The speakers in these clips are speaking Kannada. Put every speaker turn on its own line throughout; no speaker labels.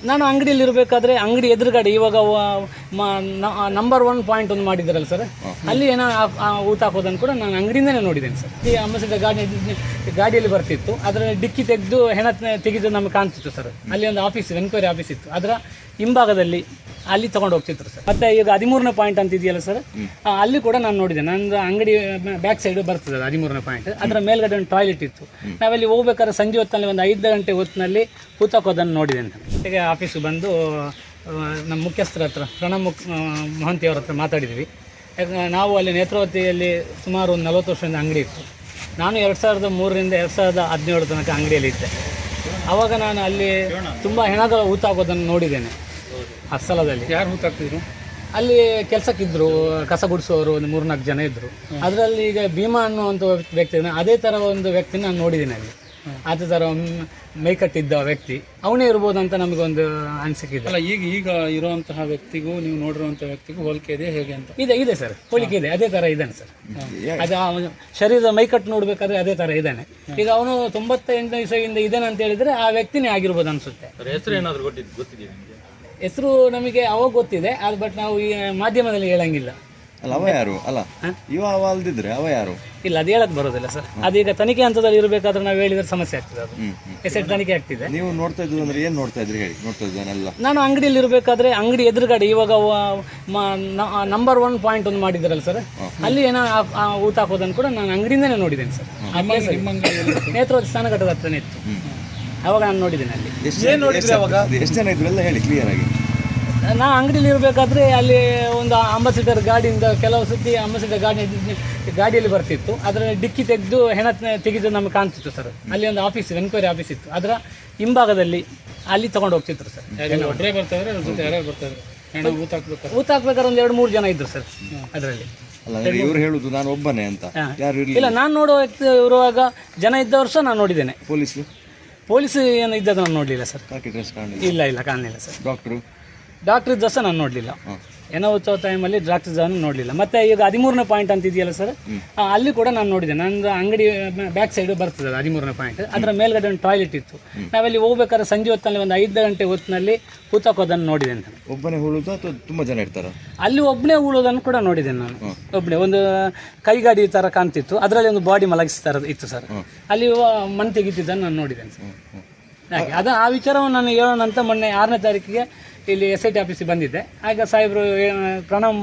ನಾನು ಅಂಗಡಿಯಲ್ಲಿ ಇರಬೇಕಾದ್ರೆ ಅಂಗಡಿ ಎದುರುಗಡೆ ಇವಾಗ ನಂಬರ್ ಒನ್ ಪಾಯಿಂಟ್ ಒಂದು ಮಾಡಿದ್ದಾರಲ್ಲ ಸರ್ ಅಲ್ಲಿ ಏನೋ ಊಟ ಹಾಕೋದನ್ನು ಕೂಡ ನಾನು ಅಂಗಡಿಯಿಂದನೇ ನೋಡಿದ್ದೇನೆ ಸರ್ ಈ ಅಮ್ಮಸಿದ್ದ ಗಾಡಿ ಗಾಡಿಯಲ್ಲಿ ಬರ್ತಿತ್ತು. ಅದರ ಡಿಕ್ಕಿ ತೆಗೆದು ಹೆಣ ತೆಗೆದು ನಮಗೆ ಕಾಣ್ತಿತ್ತು ಸರ್ ಅಲ್ಲಿ ಒಂದು ಆಫೀಸ್ ಎನ್ಕ್ವೈರಿ ಆಫೀಸ್ ಇತ್ತು. ಅದರ ಹಿಂಭಾಗದಲ್ಲಿ ಅಲ್ಲಿ ತಗೊಂಡು ಹೋಗ್ತಿದ್ರು ಸರ್. ಮತ್ತೆ ಈಗ ಹದಿಮೂರನೇ ಪಾಯಿಂಟ್ ಅಂತ ಇದೆಯಲ್ಲ ಸರ್ ಅಲ್ಲಿ ಕೂಡ ನಾನು ನೋಡಿದೆ. ನಂದು ಅಂಗಡಿ ಬ್ಯಾಕ್ ಸೈಡ್ ಬರ್ತದೆ ಹದಿಮೂರನೇ ಪಾಯಿಂಟ್ ಅದರ ಮೇಲ್ಗಡೆ ಒಂದು ಟಾಯ್ಲೆಟ್ ಇತ್ತು. ನಾವಲ್ಲಿ ಹೋಗ್ಬೇಕಾದ್ರೆ ಸಂಜೆ ಹೊತ್ತಿನಲ್ಲಿ ಒಂದು ಐದು ಗಂಟೆ ಹೊತ್ತಿನಲ್ಲಿ ಕೂತಾಕೋದನ್ನು ನೋಡಿದೆ ಅಂತ ಈಗ ಆಫೀಸ್ಗೆ ಬಂದು ನಮ್ಮ ಮುಖ್ಯಸ್ಥರ ಹತ್ರ ಪ್ರಣಬ್ ಮುಖ್ ಮಹಂತಿಯವ್ರ ಅವ್ರ ಹತ್ರ ಮಾತಾಡಿದ್ವಿ. ನಾವು ಅಲ್ಲಿ ನೇತ್ರಾವತಿಯಲ್ಲಿ ಸುಮಾರು ಒಂದು ನಲವತ್ತು ವರ್ಷದಿಂದ ಅಂಗಡಿ ಇತ್ತು. ನಾನು ಎರಡು ಸಾವಿರದ ಮೂರರಿಂದ ಎರಡು ಸಾವಿರದ ಹದಿನೇಳು ತನಕ ಅಂಗಡಿಯಲ್ಲಿ ಇದ್ದೆ. ಆವಾಗ ನಾನು ಅಲ್ಲಿ ತುಂಬ ಹೆಣಗಳು ಊತಾಗೋದನ್ನು ನೋಡಿದ್ದೇನೆ. ಆ ಸ್ಥಳದಲ್ಲಿ
ಯಾರು ಹೂತಾಕ್ತಿದ್ರು
ಅಲ್ಲಿ ಕೆಲಸಕ್ಕಿದ್ರು ಕಸ ಗುಡಿಸೋರು ಒಂದು ಮೂರ್ನಾಲ್ಕು ಜನ ಇದ್ರು. ಅದರಲ್ಲಿ ಈಗ ಭೀಮಾ ಅನ್ನುವಂಥ ವ್ಯಕ್ತಿ ಇದ್ದಾನೆ. ಅದೇ ಥರ ಒಂದು ವ್ಯಕ್ತಿನ ನಾನು ನೋಡಿದ್ದೀನಿ ಅಲ್ಲಿ. ಅದೇ ಥರ ಮೈಕಟ್ಟಿದ್ದ ವ್ಯಕ್ತಿ. ಅವನೇ ಇರ್ಬೋದು ಅಂತ ನಮಗೊಂದು ಅನಿಸಿಕೆ ಇದೆ.
ಅಲ್ಲ ಈಗ ಈಗ ಇರುವಂತಹ ವ್ಯಕ್ತಿಗೂ ನೀವು ನೋಡಿರುವಂತಹ ವ್ಯಕ್ತಿಗೂ ಹೋಲಿಕೆ ಇದೆ ಹೇಗೆ ಅಂತ?
ಇದೆ ಇದೆ ಸರ್. ಹೋಲಿಕೆ ಇದೆ. ಅದೇ ಥರ ಇದ್ದಾನೆ ಸರ್. ಅದು ಅವನ ಶರೀರದ ಮೈಕಟ್ಟು ನೋಡ್ಬೇಕಾದ್ರೆ ಅದೇ ಥರ ಇದ್ದಾನೆ. ಈಗ ಅವನು ತೊಂಬತ್ತೆಂಟು ಇಸವಿಯಿಂದ ಇದ್ದಾನೆ ಅಂತ ಹೇಳಿದ್ರೆ ಆ ವ್ಯಕ್ತಿನೇ ಆಗಿರ್ಬೋದು ಅನ್ಸುತ್ತೆ.
ಹೆಸರು ಏನಾದರೂ ಗೊತ್ತಿದ್ದು ಗೊತ್ತಿದೆಯಾ
ಹೆಸರು ನಮಗೆ ಅವಾಗ ಗೊತ್ತಿದೆ ಅದು ಬಟ್ ನಾವು ಈ ಮಾಧ್ಯಮದಲ್ಲಿ ಹೇಳಂಗಿಲ್ಲ.
ಅಲ್ಲ ಅವ ಯಾರು? ಅಲ್ಲ ಇವ ಅವ ಅಲ್ದಿದ್ರೆ ಅವ ಯಾರು?
ಇಲ್ಲ ಅದು ಹೇಳಕ್ ಬರೋದಿಲ್ಲ ಸರ್. ಅದೀಗ ತನಿಖೆ ಹಂತದಲ್ಲಿ ಇರಬೇಕಾದ್ರೆ ನಾವು ಹೇಳಿದ್ರೆ ಸಮಸ್ಯೆ ಆಗ್ತದೆ ಅದು.
ಹೆಸರು
ಎಸೆಟ್ ತನಿಖೆ ಆಗ್ತಿದೆ.
ನೀವು ನೋಡ್ತಾ ಇದ್ದು ಅಂದ್ರೆ ಏನು ನೋಡ್ತಾ ಇದ್ರಿ ಹೇಳಿ? ನೋಡ್ತಾ ಇದ್ದಾನೆಲ್ಲ
ನಾನು ಅಂಗಡಿಯಲ್ಲಿ ಇರಬೇಕಾದ್ರೆ ಅಂಗಡಿ ಎದುರುಗಡೆ ಇವಾಗ ನಂಬರ್ ಒನ್ ಪಾಯಿಂಟ್ ಒಂದು ಮಾಡಿದ್ರಲ್ಲ ಸರ್. ಅಲ್ಲಿ ಏನೋ ಊಟ ಆ ಊತ ಹಾಕೋದನ್ನು ಕೂಡ ನಾನು ಅಂಗಡಿಯಿಂದನೇ ನೋಡಿದ್ದೇನೆ ಸರ್. ನೇತ್ರಾವತಿ ಸ್ನಾನಘಟ್ಟದ ಹತ್ರನೇ ಇತ್ತು. ಅವಾಗ ನಾನು ನೋಡಿದ್ದೇನೆ ಅಲ್ಲಿ.
ಎಷ್ಟು ಜನ ಎಷ್ಟು ಜನ ಇದ್ರು? ಎಲ್ಲ ಹೇಳಿ ಕ್ಲಿಯರ್ ಆಗಿ.
ನಾ ಅಂಗಡಿಯಲ್ಲಿ ಇರಬೇಕಾದ್ರೆ ಅಲ್ಲಿ ಒಂದು ಅಂಬಾಸಿಡರ್ ಗಾಡಿಯಿಂದ ಕೆಲವು ಸತಿ ಅಂಬಾಸಿಡರ್ ಗಾಡಿ ಗಾಡಿಯಲ್ಲಿ ಬರ್ತಿತ್ತು. ಅದರ ಡಿಕ್ಕಿ ತೆಗೆದು ಹೆಣ ತೆಗೆದು ನಮಗೆ ಕಾಣ್ತಿತ್ತು ಸರ್ ಅಲ್ಲಿ ಒಂದು ಆಫೀಸ್ ಎನ್ಕ್ವೈರಿ ಆಫೀಸ್ ಇತ್ತು. ಅದರ ಹಿಂಭಾಗದಲ್ಲಿ ಅಲ್ಲಿ ತಗೊಂಡು ಹೋಗ್ತಿದ್ರು ಸರ್
ಒಬ್ಬರೇ ಬರ್ತಾ ಇದ್ರೆ ಅದ್ರ ಜೊತೆ ಯಾರ್ಯಾರು ಬರ್ತಾ ಇದ್ರು ಹೆಣ ಹೂತಾಕ್ಬೇಕಾದ್ರೆ
ಊತ ಹಾಕ್ಬೇಕಾದ್ರೆ. ಒಂದು ಎರಡು ಮೂರು ಜನ ಇದ್ರು ಸರ್ ಅದರಲ್ಲಿ.
ಅಲ್ಲ ಅಂದ್ರೆ ಇವ್ರು ಹೇಳುದು ನಾನು ಒಬ್ಬನೇ ಅಂತ. ಯಾರು
ಇಲ್ಲ ನಾನು ನೋಡುವ ವ್ಯಕ್ತಿ ಇರುವಾಗ ಜನ ಇದ್ದವರು ಸಹ ನಾನು ನೋಡಿದ್ದೇನೆ.
ಪೊಲೀಸ್
ಪೊಲೀಸ್ ಏನು ಇದ್ದದ್ದು ನಾನು ನೋಡಲಿಲ್ಲ ಸರ್. ಇಲ್ಲ ಇಲ್ಲ ಕಾಣಲಿಲ್ಲ ಸರ್.
ಡಾಕ್ಟ್ರು?
ಡಾಕ್ಟ್ರ್ ಇದ್ದ ಸಹ ನಾನು ನೋಡಲಿಲ್ಲ ಏನೋ ಉತ್ಸವ ಟೈಮಲ್ಲಿ ದ್ರಾಕ್ಷಿ ನಾನು ನೋಡಲಿಲ್ಲ. ಮತ್ತೆ ಈಗ ಹದಿಮೂರನೇ ಪಾಯಿಂಟ್ ಅಂತ ಇದೆಯಲ್ಲ ಸರ್ ಅಲ್ಲಿ ಕೂಡ ನಾನು ನೋಡಿದೆ ನಂದು ಅಂಗಡಿ ಬ್ಯಾಕ್ ಸೈಡ್ ಬರ್ತದೆ ಹದಿಮೂರನೇ ಪಾಯಿಂಟ್ ಅದರ ಮೇಲ್ಗಡೆ ಒಂದು ಟಾಯ್ಲೆಟ್ ಇತ್ತು. ನಾವಲ್ಲಿ ಹೋಗ್ಬೇಕಾದ್ರೆ ಸಂಜೆ ಹೊತ್ತಲ್ಲಿ ಒಂದು ಐದು ಗಂಟೆ ಹೊತ್ತಿನಲ್ಲಿ ಕೂತಕೋದನ್ನು ನೋಡಿದೆ ಅಂತ.
ಒಬ್ಬನೇ ಹುಳುದು ಅಥವಾ ತುಂಬ ಜನ ಇರ್ತಾರೆ?
ಅಲ್ಲಿ ಒಬ್ಬನೇ ಉಳೋದನ್ನು ಕೂಡ ನೋಡಿದೆ ನಾನು. ಒಬ್ಬನೇ ಒಂದು ಕೈಗಾಡಿ ಥರ ಕಾಣ್ತಿತ್ತು. ಅದರಲ್ಲಿ ಒಂದು ಬಾಡಿ ಮಲಗಿಸ್ತಾರ ಇತ್ತು ಸರ್ ಅಲ್ಲಿ ಮಣ್ಣು ತೆಗಿತಿದ್ದನ್ನು ನಾನು ನೋಡಿದ್ದೇನೆ ಸರ್ ಹಾಗೆ. ಅದು ಆ ವಿಚಾರವನ್ನು ನಾನು ಹೇಳೋಣ ಅಂತ ಮೊನ್ನೆ ಆರನೇ ತಾರೀಕಿಗೆ ಇಲ್ಲಿ ಎಸ್ ಐ ಟಿ ಆಫೀಸಿಗೆ ಬಂದಿದ್ದೆ. ಆಗ ಸಾಹೇಬರು ಪ್ರಣವ್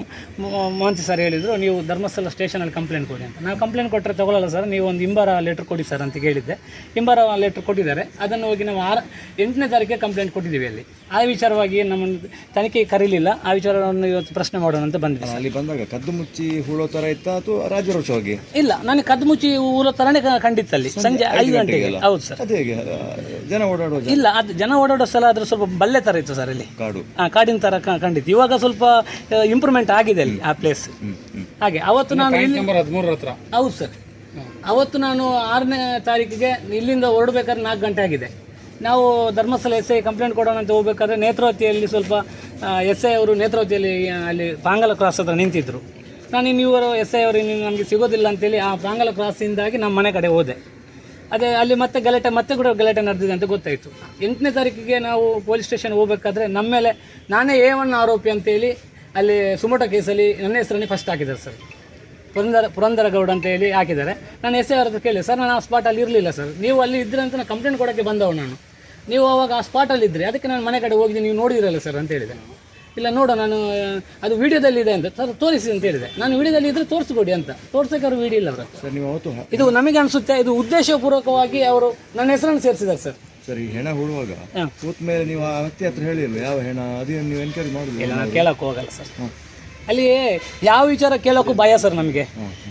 ಮೋಹಂತಿ ಸರ್ ಹೇಳಿದರು ನೀವು ಧರ್ಮಸ್ಥಳ ಸ್ಟೇಷನಲ್ಲಿ ಕಂಪ್ಲೇಂಟ್ ಕೊಡಿ ಅಂತ. ನಾವು ಕಂಪ್ಲೇಂಟ್ ಕೊಟ್ಟರೆ ತಗೊಳ್ಳಲ್ಲ ಸರ್ ನೀವು ಒಂದು ಇಂಬಾರ ಲೆಟ್ರ್ ಕೊಡಿ ಸರ್ ಅಂತ ಕೇಳಿದ್ದೆ ಇಂಬಾರ ಲೆಟ್ರ್ ಕೊಟ್ಟಿದ್ದಾರೆ. ಅದನ್ನು ಹೋಗಿ ನಾವು ಆರು ಎಂಟನೇ ತಾರೀಕಿಗೆ ಕಂಪ್ಲೇಂಟ್ ಕೊಟ್ಟಿದ್ದೀವಿ ಅಲ್ಲಿ. ಆ ವಿಚಾರವಾಗಿ ನಮ್ಮನ್ನು ತನಿಖೆ ಕರೀಲಿಲ್ಲ. ಆ ವಿಚಾರವನ್ನು ಇವತ್ತು ಪ್ರಶ್ನೆ ಮಾಡೋಣ ಅಂತ ಬಂದಿದೆ
ಅಲ್ಲಿ ಬಂದಾಗ ಕದ್ದು ಮುಚ್ಚಿ ಹುಳೋ ಥರ ಇತ್ತಾ ಅಥವಾ ರಾಜರೋಷವಾಗಿ?
ಇಲ್ಲ ನನಗೆ ಕದ್ದು ಮುಚ್ಚಿ ಹೂಳೋ ಥರನೇ ಕಂಡಿತ್ತಲ್ಲಿ. ಕಂಡಿತ್ತು ಅಲ್ಲಿ ಸಂಜೆ ಐದು ಗಂಟೆಗೆ ಹೌದು ಸರ್
ಅದು ಹೇಗೆ ಜನ ಓಡಾಡುವ
ಇಲ್ಲ ಅದು ಜನ ಓಡಾಡೋ ಸಲ ಆದರೂ ಸ್ವಲ್ಪ ಬಲ್ಲೆ ಥರ ಇತ್ತು ಸರ್ ಇಲ್ಲಿ.
ಕಾಡು
ಆ, ಕಾಡಿನ ತರ ಕಂಡಿತ್ತು ಇವಾಗ ಸ್ವಲ್ಪ ಇಂಪ್ರೂವ್ಮೆಂಟ್ ಆಗಿದೆ ಅಲ್ಲಿ ಆ ಪ್ಲೇಸ್ ಹಾಗೆ ಅವತ್ತು ನಾನು ಇಲ್ಲಿ
ನಂಬರ್ ಹದಿಮೂರರ ಹತ್ರ.
ಹೌದು ಸರ್. ಅವತ್ತು ನಾನು ಆರನೇ ತಾರೀಕಿಗೆ ಇಲ್ಲಿಂದ ಹೊರಡ್ಬೇಕಾದ್ರೆ ನಾಲ್ಕು ಗಂಟೆ ಆಗಿದೆ. ನಾವು ಧರ್ಮಸ್ಥಳ ಎಸ್ ಐ ಕಂಪ್ಲೇಂಟ್ ಕೊಡೋಣ ಅಂತ ಹೋಗ್ಬೇಕಾದ್ರೆ ನೇತ್ರಾವತಿಯಲ್ಲಿ ಸ್ವಲ್ಪ ಎಸ್ ಐ ಅವರು ನೇತ್ರಾವತಿಯಲ್ಲಿ ಅಲ್ಲಿ ಪಾಂಗಲ ಕ್ರಾಸ್ ಹತ್ರ ನಿಂತಿದ್ರು. ನಾನು ಇನ್ನಿವರು ಇವರು ಎಸ್ ಐ ಅವರು ಇನ್ನು ನಮಗೆ ಸಿಗೋದಿಲ್ಲ ಅಂತೇಳಿ ಆ ಪಾಂಗಲ ಕ್ರಾಸಿಂದಾಗಿ ನಮ್ಮ ಮನೆ ಕಡೆ ಹೋದೆ. ಅದೇ, ಅಲ್ಲಿ ಮತ್ತೆ ಗಲಾಟೆ, ಮತ್ತೆ ಕೂಡ ಗಲಾಟೆ ನಡೆದಿದೆ ಅಂತ ಗೊತ್ತಾಯಿತು. ಎಂಟನೇ ತಾರೀಕಿಗೆ ನಾವು ಪೊಲೀಸ್ ಸ್ಟೇಷನ್ ಹೋಗ್ಬೇಕಾದ್ರೆ ನಮ್ಮ ಮೇಲೆ ನಾನೇ ಎ ಒನ್ ಆರೋಪಿ ಅಂತೇಳಿ ಅಲ್ಲಿ ಸುಮೋಟ ಕೇಸಲ್ಲಿ ನನ್ನ ಹೆಸರನ್ನೇ ಫಸ್ಟ್ ಹಾಕಿದ್ದಾರೆ ಸರ್ ಪುರಂದರ ಪುರಂದರ ಗೌಡ ಅಂತ ಹೇಳಿ ಹಾಕಿದ್ದಾರೆ. ನಾನು ಎಸ್ ಐ ಅವ್ರ ಕೇಳಿ ಸರ್ ನಾನು ಆ ಸ್ಪಾಟಲ್ಲಿ ಇರಲಿಲ್ಲ ಸರ್ ನೀವು ಅಲ್ಲಿ ಇದ್ದರೆ ಅಂತ ನಾನು ಕಂಪ್ಲೇಂಟ್ ಕೊಡೋಕ್ಕೆ ಬಂದವ ನಾನು. ನೀವು ಅವಾಗ ಆ ಸ್ಪಾಟಲ್ಲಿ ಇದ್ದರೆ ಅದಕ್ಕೆ ನಾನು ಮನೆ ಕಡೆ ಹೋಗಿದ್ದೀನಿ, ನೀವು ನೋಡಿದಿರಲ್ಲ ಸರ್ ಅಂತ ಹೇಳಿದೆ. ಇಲ್ಲ ನೋಡು ನಾನು ಅದು ವಿಡಿಯೋದಲ್ಲಿ ಇದೆ ಅಂತ ಸರ್ ತೋರಿಸಿ ಅಂತ ಹೇಳಿದೆ. ನಾನು ವಿಡಿಯೋದಲ್ಲಿ ಇದ್ರೆ ತೋರಿಸ್ಕೊಡಿ ಅಂತ. ತೋರ್ಸಕ್ಕೆ ಅವರು ವಿಡಿಯೋ ಇಲ್ಲ ಅವ್ರ
ಸರ್ ನೀವು ಅವತ್ತು ಹ-
ಇದು ನಮಗೆ ಅನಿಸುತ್ತೆ ಇದು ಉದ್ದೇಶಪೂರ್ವಕವಾಗಿ ಅವರು ನನ್ನ ಹೆಸರನ್ನು ಸೇರಿಸಿದ್ದಾರೆ ಸರ್.
ಸರ್ ಈ ಹೆಣ ಹೂಡುವಾಗ
ಹಾಂ.
ಕೂತ್ ಮೇಲೆ ನೀವು ಆ ವ್ಯಕ್ತಿ ಹತ್ರ ಹೇಳಿಲ್ವ? ಯಾವ ಹೆಣ? ಅದೇನು ನೀವು ಎನ್ಕ್ವೈರಿ
ಇಲ್ಲ ನಾನು ಕೇಳಕ್ಕೆ ಹೋಗಲ್ಲ ಸರ್. ಅಲ್ಲಿ ಯಾವ ವಿಚಾರ ಕೇಳೋಕ್ಕೂ ಭಯ ಸರ್ ನಮಗೆ.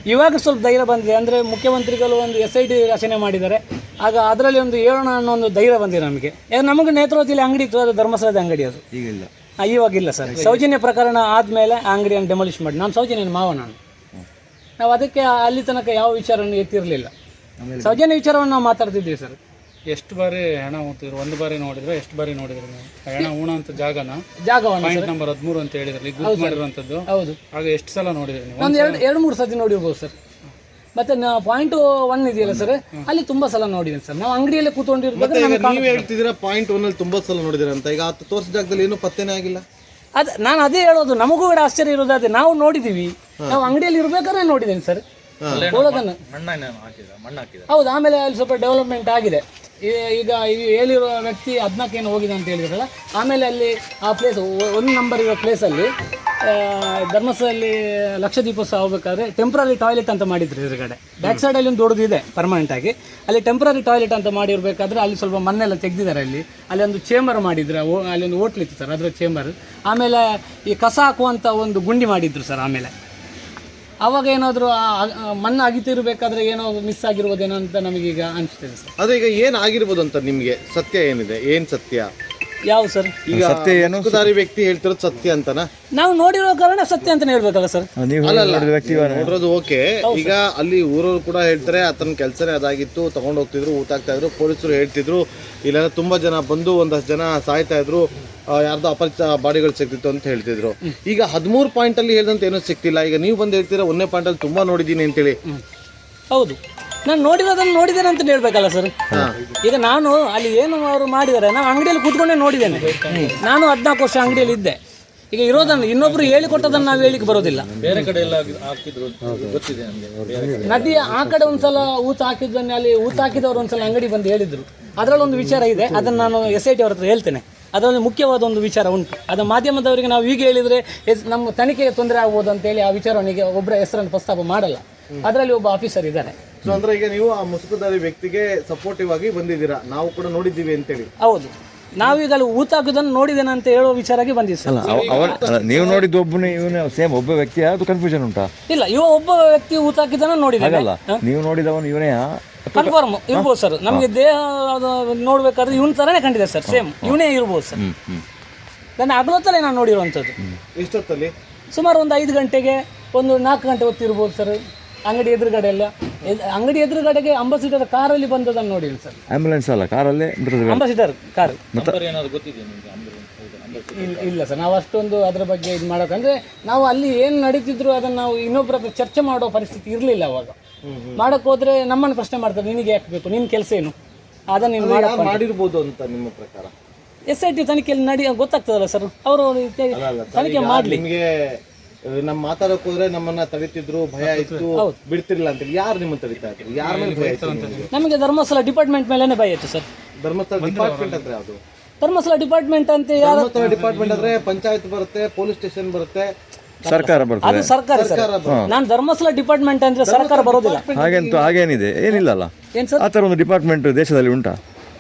ಇವಾಗ ಸ್ವಲ್ಪ ಧೈರ್ಯ ಬಂದಿದೆ. ಅಂದರೆ ಮುಖ್ಯಮಂತ್ರಿಗಳು ಒಂದು ಎಸ್ ಐ ಟಿ ರಚನೆ ಮಾಡಿದ್ದಾರೆ. ಆಗ ಅದರಲ್ಲಿ ಒಂದು ಹೇಳೋಣ ಅನ್ನೋ ಒಂದು ಧೈರ್ಯ ಬಂದಿದೆ ನಮಗೆ. ಯಾಕಂದ್ರೆ ನಮಗೆ ನೇತ್ರಾವತಿಯಲ್ಲಿ ಅಂಗಡಿ ಇತ್ತು ಅದು ಧರ್ಮಸ್ಥಳದ ಅಂಗಡಿ ಅದು.
ಈಗ ಇಲ್ಲ.
ಇವಾಗಿಲ್ಲ ಸರ್. ಸೌಜನ್ಯ ಪ್ರಕರಣ ಆದಮೇಲೆ ಆ ಅಂಗಡಿಯನ್ನು ಡೆಮಾಲಿಷ್ ಮಾಡಿ. ನಾನು ಸೌಜನ್ಯನ ಮಾವ ನಾನು. ನಾವು ಅದಕ್ಕೆ ಅಲ್ಲಿ ತನಕ ಯಾವ ವಿಚಾರವನ್ನು ಎತ್ತಿರಲಿಲ್ಲ. ಸೌಜನ್ಯ ವಿಚಾರವನ್ನು ನಾವು ಮಾತಾಡ್ತಿದ್ವಿ ಸರ್.
ಎಷ್ಟು ಬಾರಿ ಹೆಣ ಹೋಗ್ತಿದ್ರು ಒಂದು ಬಾರಿ ನೋಡಿದ್ರೆ ಎಷ್ಟು ಬಾರಿ ನೋಡಿದ್ರು ನೀವು? ಹೆಣ ಉಣ ಅಂತ ಜಾಗನ?
ಜಾಗವನ್ನು
ಪಾಯಿಂಟ್ ನಂಬರ್ ಹದಿಮೂರು ಅಂತ ಹೇಳಿದ್ರಲ್ಲಿ ಗುರುತು ಮಾಡಿರುವಂತದ್ದು
ಹೌದು.
ಆಗ ಎಷ್ಟು ಸಲ ನೋಡಿದ್ರಿ ನೀವು?
ಒಂದು ಎರಡು ಎರಡು ಮೂರು ಸತಿ ನೋಡಿರ್ಬೋದು ಸರ್. ಮತ್ತೆ ಪಾಯಿಂಟ್ ಒನ್ ಇದೆಯಲ್ಲ ಸರ್ ಅಲ್ಲಿ ತುಂಬಾ ಸಲ ನೋಡಿದ್ದೀನಿ ಸರ್ ನಾವು ಅಂಗಡಿಯಲ್ಲಿ ನಮ್ಗೆ
ನೀವ್ ಹೇಳ್ತಿದ್ದೀರಾ ಪಾಯಿಂಟ್ ಒನ್ ಅಲ್ಲಿ ತುಂಬಾ ಸಲ ನೋಡಿದಿರ ಅಂತ. ಈಗ ಹತ್ತು ತೋರ್ಸ ಜಾಗದಲ್ಲಿ ಏನು ಪತ್ತೆನೇ ಆಗಿಲ್ಲ.
ಅದ್ ನಾನು ಅದೇ ಹೇಳೋದು ನಮಗೂ ಕೂಡ ಆಶ್ಚರ್ಯ ಇರೋದು ಅದೇ ನಾವು ನೋಡಿದೀವಿ. ನಾವು ಅಂಗಡಿಯಲ್ಲಿ ಇರ್ಬೇಕಾದ್ರೆ ನೋಡಿದ್ದೇನೆ ಸರ್ ಹೋಗೋದನ್ನು ಹೌದು ಆಮೇಲೆ ಅಲ್ಲಿ ಸ್ವಲ್ಪ ಡೆವಲಪ್ಮೆಂಟ್ ಆಗಿದೆ. ಈ- ಈಗ ಈ ಹೇಳಿರೋ ವ್ಯಕ್ತಿ ಹದಿನಾಲ್ಕೇನು ಹೋಗಿದೆ ಅಂತ ಹೇಳಿದ್ರಲ್ಲ ಆಮೇಲೆ ಅಲ್ಲಿ ಆ ಪ್ಲೇಸ್ ಒಂದು ನಂಬರ್ ಇರೋ ಪ್ಲೇಸಲ್ಲಿ ಧರ್ಮಸ್ಥಳದಲ್ಲಿ ಲಕ್ಷದೀಪೋತ್ಸವ ಹೋಗ್ಬೇಕಾದ್ರೆ ಟೆಂಪ್ರರಿ ಟಾಯ್ಲೆಟ್ ಅಂತ ಮಾಡಿದ್ರು ಎದುರುಗಡೆ. ಬ್ಯಾಕ್ ಸೈಡಲ್ಲಿ ಒಂದು ದೊಡ್ಡದಿದೆ ಪರ್ಮನೆಂಟ್ ಆಗಿ. ಅಲ್ಲಿ ಟೆಂಪ್ರರಿ ಟಾಯ್ಲೆಟ್ ಅಂತ ಮಾಡಿರ್ಬೇಕಾದ್ರೆ ಅಲ್ಲಿ ಸ್ವಲ್ಪ ಮಣ್ಣೆಲ್ಲ ತೆಗೆದಿದ್ದಾರೆ ಅಲ್ಲಿ. ಅಲ್ಲಿ ಒಂದು ಚೇಂಬರ್ ಮಾಡಿದ್ರು ಅಲ್ಲಿ ಒಂದು ಹೋಟ್ಲ್ ಇತ್ತು ಸರ್, ಅದರ ಚೇಂಬರ್ ಆಮೇಲೆ ಈ ಕಸ ಹಾಕುವಂಥ ಒಂದು ಗುಂಡಿ ಮಾಡಿದ್ರು ಸರ್ ಆಮೇಲೆ. ಅವಾಗ ಏನಾದರೂ ಮಣ್ಣು ಅಗಿತಿರ್ಬೇಕಾದ್ರೆ ಏನೋ ಮಿಸ್ ಆಗಿರ್ಬೋದೇನೋ ಅಂತ ನಮಗೀಗ ಅನಿಸ್ತಿದೆ ಸರ್.
ಅದೇ ಈಗ ಏನ್ ಆಗಿರ್ಬೋದು ಅಂತ ನಿಮಗೆ ಸತ್ಯ ಏನಿದೆ? ಏನು ಸತ್ಯ?
ಯಾವ ಸರ್?
ಈಗ
ಸತ್ಯ ಏನು?
ದಾರಿ ವ್ಯಕ್ತಿ ಹೇಳ್ತಿರೋದು ಸತ್ಯ ಅಂತನಾ?
ನಾವು ನೋಡಿರೋ ಕಾರಣ ಸತ್ಯ ಅಂತಲೇ ಹೇಳ್ಬೇಕಲ್ಲ ಸರ್?
ನೀವು ವ್ಯಕ್ತಿ
ನೋಡಿರೋದು ಓಕೆ. ಈಗ ಅಲ್ಲಿ ಊರವ್ರು ಕೂಡ ಹೇಳ್ತಾರೆ ಆತನ ಕೆಲಸನೇ ಅದಾಗಿತ್ತು ತಗೊಂಡ್ ಹೋಗ್ತಿದ್ರು ಆಗ್ತಾ ಇದ್ರು. ಪೊಲೀಸರು ಹೇಳ್ತಿದ್ರು ಇಲ್ಲೆಲ್ಲ ತುಂಬಾ ಜನ ಬಂದು ಒಂದಷ್ಟು ಜನ ಸಾಯ್ತಾ ಇದ್ರು ಆ, ಅಪರಿಚ ಅಪರಿಚಿತ ಬಾಡಿಗಳು ಸಿಗ್ತಿತ್ತು ಅಂತ ಹೇಳ್ತಿದ್ರು. ಈಗ ಹದಿಮೂರು ಪಾಯಿಂಟ್ ಅಲ್ಲಿ ಹೇಳ್ದಂತ ಏನೂ ಸಿಕ್ತಿಲ್ಲ. ಈಗ ನೀವು ಬಂದು ಹೇಳ್ತೀರಾ ಒಂದನೇ ಪಾಯಿಂಟ್ ಅಲ್ಲಿ ತುಂಬಾ ನೋಡಿದ್ದೀನಿ ಅಂತೇಳಿ.
ಹೌದು. ನಾನು ನೋಡಿರೋದನ್ನು ನೋಡಿದ್ದೇನೆ ಅಂತ ಹೇಳ್ಬೇಕಲ್ಲ ಸರ್ ಈಗ ನಾನು ಅಲ್ಲಿ ಏನು ಅವರು ಮಾಡಿದ್ದಾರೆ ನಾನು ಅಂಗಡಿಯಲ್ಲಿ ಕೂತ್ಕೊಂಡೇ ನೋಡಿದ್ದೇನೆ. ನಾನು ಹದಿನಾಲ್ಕು ವರ್ಷ ಅಂಗಡಿಯಲ್ಲಿ ಇದ್ದೆ. ಈಗ ಇರೋದನ್ನು ಇನ್ನೊಬ್ರು ಹೇಳಿಕೊಟ್ಟದನ್ನು ನಾವು ಹೇಳಿಕ್ಕೆ ಬರೋದಿಲ್ಲ.
ಬೇರೆ ಕಡೆ ಎಲ್ಲ ಹಾಕಿದ್ರು ಗೊತ್ತಿದೆ ನಮಗೆ
ನದಿಯ ಆ ಕಡೆ ಒಂದ್ಸಲ ಊತ ಹಾಕಿದ್ದನ್ನ ಅಲ್ಲಿ ಊತ ಹಾಕಿದವರು ಒಂದ್ಸಲ ಅಂಗಡಿ ಬಂದು ಹೇಳಿದ್ರು. ಅದರಲ್ಲಿ ಒಂದು ವಿಚಾರ ಇದೆ. ಅದನ್ನು ನಾನು ಎಸ್ ಐ ಟಿ ಅವ್ರ ಹತ್ರ ಹೇಳ್ತೇನೆ. ಅದರಲ್ಲಿ ಮುಖ್ಯವಾದ ಒಂದು ವಿಚಾರ ಉಂಟು. ಅದು ಮಾಧ್ಯಮದವರಿಗೆ ನಾವು ಈಗ ಹೇಳಿದರೆ ಎಸ್- ನಮ್ಮ ತನಿಖೆಗೆ ತೊಂದರೆ ಆಗ್ಬೋದು ಅಂತೇಳಿ ಆ ವಿಚಾರವನಿಗೆ ಒಬ್ಬರ ಹೆಸರನ್ನು ಪ್ರಸ್ತಾಪ ಮಾಡಲ್ಲ. ಅದರಲ್ಲಿ ಒಬ್ಬ ಆಫೀಸರ್ ಇದ್ದಾರೆ.
ಸೊ ಅಂದ್ರೆ ಈಗ ನೀವು ಆ ಮುಸುಕುದಾರಿ ವ್ಯಕ್ತಿಗೆ ಸಪೋರ್ಟಿವ್ ಆಗಿ ಬಂದಿದ್ದೀರಾ? ನಾವು ಕೂಡ ನೋಡಿದ್ದೀವಿ ಅಂತೇಳಿ.
ಹೌದು. ನಾವೀಗ ಅಲ್ಲಿ ಊತ ಹಾಕೋದನ್ನು ನೋಡಿದ್ದೇನೆ ಅಂತ ಹೇಳೋ ವಿಚಾರಕ್ಕೆ ಬಂದಿದ್ದೀವಿ ಸರ್.
ಅಲ್ಲ ಅವ- ಅಲ್ಲ, ನೀವು ನೋಡಿದ್ದು ಒಬ್ಬನೇ ಇವನೇ ಸೇಮ್ ಒಬ್ಬ ವ್ಯಕ್ತಿ ಅದು ಕನ್ಫ್ಯೂಷನ್ ಉಂಟಾ?
ಇಲ್ಲ ಇವ ಒಬ್ಬ ವ್ಯಕ್ತಿ ಊತ ಹಾಕಿದ್ದನ್ನು ನೋಡಿದ್ದೇನೆ.
ಹಾಗಲ್ಲ. ನೀವು ನೋಡಿದವನು ಇವನೇ
ಕನ್ಫರ್ಮ್ ಇರ್ಬೋದು ಸರ್. ನಮಗೆ ದೇಹ ಅದು ನೋಡ್ಬೇಕಾದ್ರೆ ಇವನ್ ತರನೇ ಕಂಡಿದೆ ಸರ್ ಸೇಮ್ ಇವನೇ ಇರ್ಬೋದು ಸರ್. ನನ್ನ ಹಗಲೊತ್ತಲ್ಲೇ ನಾನು ನೋಡಿರುವಂಥದ್ದು.
ಎಷ್ಟೊತ್ತಲ್ಲಿ?
ಸುಮಾರು ಒಂದು ಐದು ಗಂಟೆಗೆ ಒಂದು ನಾಲ್ಕು ಗಂಟೆ ಹೊತ್ತಿರ್ಬೋದು ಸರ್. ಅಂಗಡಿ ಎದುರುಗಡೆ ಎಲ್ಲ. ಅಂಗಡಿ ಎದುರುಗಡೆಗೆ ಅಂಬಾಸಿಡರ್ ಕಾರಲ್ಲಿ ಬಂದದನ್ನು ನೋಡಿ ಸರ್.
ಆಂಬ್ಯುಲೆನ್ಸ್ ಅಲ್ಲ ಕಾರಲ್ಲಿ
ಅಂಬಾಸಿಡರ್ ಕಾರ್.
ನಂಬರ್ ಏನಾದ್ರು ಗೊತ್ತಿದೆ ನಿಮಗೆ ಅಂಬರ್
ಇಲ್ಲ ಸರ್ ನಾವು ಅಷ್ಟೊಂದು ಅದರ ಬಗ್ಗೆ ಇದು ಮಾಡೋಕಂದ್ರೆ ನಾವು ಅಲ್ಲಿ ಏನು ನಡೀತಿದ್ರು ಅದನ್ನು ನಾವು ಇನ್ನೊಬ್ಬರ ಹತ್ರ ಚರ್ಚೆ ಮಾಡೋ ಪರಿಸ್ಥಿತಿ ಇರಲಿಲ್ಲ ಅವಾಗ. ಮಾಡಕ್ಕೆ ಹೋದ್ರೆ ನಮ್ಮನ್ನು ಪ್ರಶ್ನೆ ಮಾಡ್ತಾರೆ ನಿನಗೆ ಯಾಕೆ ಬೇಕು? ನಿನ್ನ ಕೆಲಸ ಏನು? ಅದನ್ನು ನೀನು ಮಾಡೋ
ಮಾಡಿರ್ಬೋದು ಅಂತ ನಿಮ್ಮ ಪ್ರಕಾರ.
ಎಸ್ ಐ ಟಿ ತನಿಖೆಯಲ್ಲಿ ನಡಿ ಗೊತ್ತಾಗ್ತದಲ್ಲ ಸರ್? ಅವರು ತನಿಖೆ ಮಾಡಲಿ.
ನಿಮ್ಗೆ ಆ, ನಮ್ ಮಾತಾಡಕ್ ಹೋದ್ರೆ ನಮ್ಮನ್ನ ತಡಿತಿದ್ರು ಭಯ ಇತ್ತು. ಬಿಡ್ತಿರ್ಲಿಲ್ಲ ಅಂತ ಯಾರು ನಿಮ್ಮನ್ನ ತಡಿತಾ ಇದ್ರು? ಯಾರ ಮೇಲೆ ಭಯ ಇತ್ತು ನಿಮ್ಗೆ?
ಧರ್ಮಸ್ಥಳ ಡಿಪಾರ್ಟ್ಮೆಂಟ್ ಮೇಲೆ ಭಯ ಇತ್ತು ಸರ್.
ಧರ್ಮಸ್ಥಳ ಡಿಪಾರ್ಟ್ಮೆಂಟ್ ಅಂದ್ರೆ ಯಾವುದು?
ಧರ್ಮಸ್ಥಳ ಡಿಪಾರ್ಟ್ಮೆಂಟ್ ಅಂತ ಯಾರು
ಧರ್ಮಸ್ಥಳ ಡಿಪಾರ್ಟ್ಮೆಂಟ್ ಅಂದ್ರೆ ಪಂಚಾಯತ್ ಬರುತ್ತೆ ಪೊಲೀಸ್ ಸ್ಟೇಷನ್ ಬರುತ್ತೆ.
ಸರ್ಕಾರ ಬರುತ್ತೆ
ಅದು ಸರ್ಕಾರ ಸರ್. ನಾನು ಧರ್ಮಸ್ಥಳ ಡಿಪಾರ್ಟ್ಮೆಂಟ್ ಅಂದ್ರೆ ಸರ್ಕಾರ ಬರೋದಿಲ್ಲ.
ಹಾಗೆಂತ ಹಾಗೇನಿದೆ?
ಆತರ ಸರ್?
ಆ ಥರ ಒಂದು ಡಿಪಾರ್ಟ್ಮೆಂಟ್ ದೇಶದಲ್ಲಿ ಉಂಟಾ?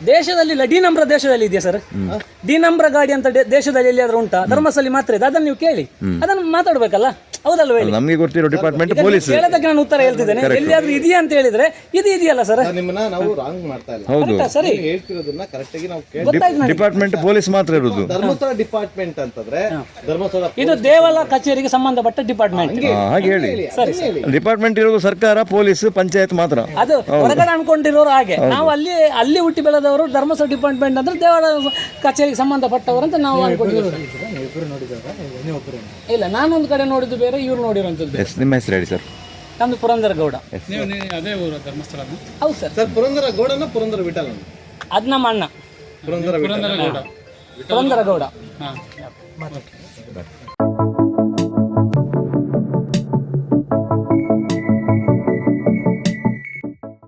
ದೇಶದಲ್ಲಿ ಇಲ್ಲ ಡಿ ನಂಬ್ರ ದೇಶದಲ್ಲಿ ಇದೆಯಾ ಸರ್ ಡಿ ನಂಬ್ರ ಗಾಡಿ ಅಂತ ದೇಶದಲ್ಲಿ ಎಲ್ಲಿಯಾದ್ರೂ ಉಂಟಾ? ಧರ್ಮಸ್ಥಳ ಮಾತ್ರ ಇದೆ. ಅದನ್ನು ನೀವು ಕೇಳಿ. ಅದನ್ನು ಮಾತಾಡ್ಬೇಕಲ್ಲ? ಹೌದಲ್ವ ಹೇಳಿ?
ನಮಗೆ ಗೊತ್ತಿರೋ ಡಿಪಾರ್ಟ್ಮೆಂಟ್ ಪೊಲೀಸ್
ಕೇಳೋದಕ್ಕೆ ನಾನು ಉತ್ತರ ಹೇಳ್ತಿದ್ದೇನೆ. ಎಲ್ಲಿಯಾದ್ರೂ ಇದೆಯಾ ಅಂತ ಹೇಳಿದ್ರೆ ಇದು ಇದೆಯಲ್ಲ ಸರ್?
ನಿಮ್ಮನ್ನ ನಾವು ರಾಂಗ್ ಮಾಡ್ತಾ ಇಲ್ಲ.
ಹೌದು.
ಸರಿ.
ನೀವು ಹೇಳ್ತಿರೋದನ್ನ ಕರೆಕ್ಟ್ ಆಗಿ ನಾವು ಕೇಳಿ.
ಗೊತ್ತಾಯ್ತು ನನಗೆ.
ಡಿಪಾರ್ಟ್ಮೆಂಟ್ ಪೊಲೀಸ್ ಮಾತ್ರ ಇರೋದು.
ಧರ್ಮಸ್ಥಳ ಡಿಪಾರ್ಟ್ಮೆಂಟ್ ಅಂತಂದ್ರೆ ಧರ್ಮಸ್ಥಳ
ಇದು ದೇವಾಲ ಕಚೇರಿಗೆ ಸಂಬಂಧಪಟ್ಟ ಡಿಪಾರ್ಟ್ಮೆಂಟ್
ಹಾ, ಹಾಗೆ ಹೇಳಿ.
ಸರಿ ಸರಿ.
ಡಿಪಾರ್ಟ್ಮೆಂಟ್ ಇರೋದು ಸರ್ಕಾರ ಪೊಲೀಸ್ ಪಂಚಾಯತ್ ಮಾತ್ರ.
ಅದು ಹೊರಗಡೆ ಅನ್ಕೊಂಡಿರೋರು ಹಾಗೆ. ನಾವು ಅಲ್ಲಿ ಅಲ್ಲಿ ಹುಟ್ಟಿ ಬೆಳೆದವರು ಧರ್ಮಸ್ಥಳ ಡಿಪಾರ್ಟ್ಮೆಂಟ್ ಅಂದ್ರೆ ದೇವಾಲಯ ಕಚೇರಿಗೆ ಸಂಬಂಧಪಟ್ಟವರು ಅಂತ ನಾವು ಅನ್ಕೊಂಡಿದ್ದೀವಿ. ಇಲ್ಲ ನಾನೊಂದು ಕಡೆ ನೋಡಿದ್ದು ಬೇರೆ ಇವ್ರು ನೋಡಿರುವಂಥದ್ದು ಬೇರೆ.
ಎಸ್ ನಿಮ್ಮ ಹೆಸರು ಹೇಳಿ ಸರ್.
ನಮ್ದು ಪುರಂದರ ಗೌಡ
ನೀವು ನೀವು ಅದೇ ಊರು ಧರ್ಮಸ್ಥಳ
ಹೌದು ಸರ್.
ಸರ್ ಪುರಂದರ ಗೌಡನ ಪುರಂದರ ವಿಠಲ
ಅದು ನಮ್ಮ ಅಣ್ಣ.
ಪುರಂದರ
ಪುರಂದರ ಗೌಡ ಹಾ.
ಹಾಂ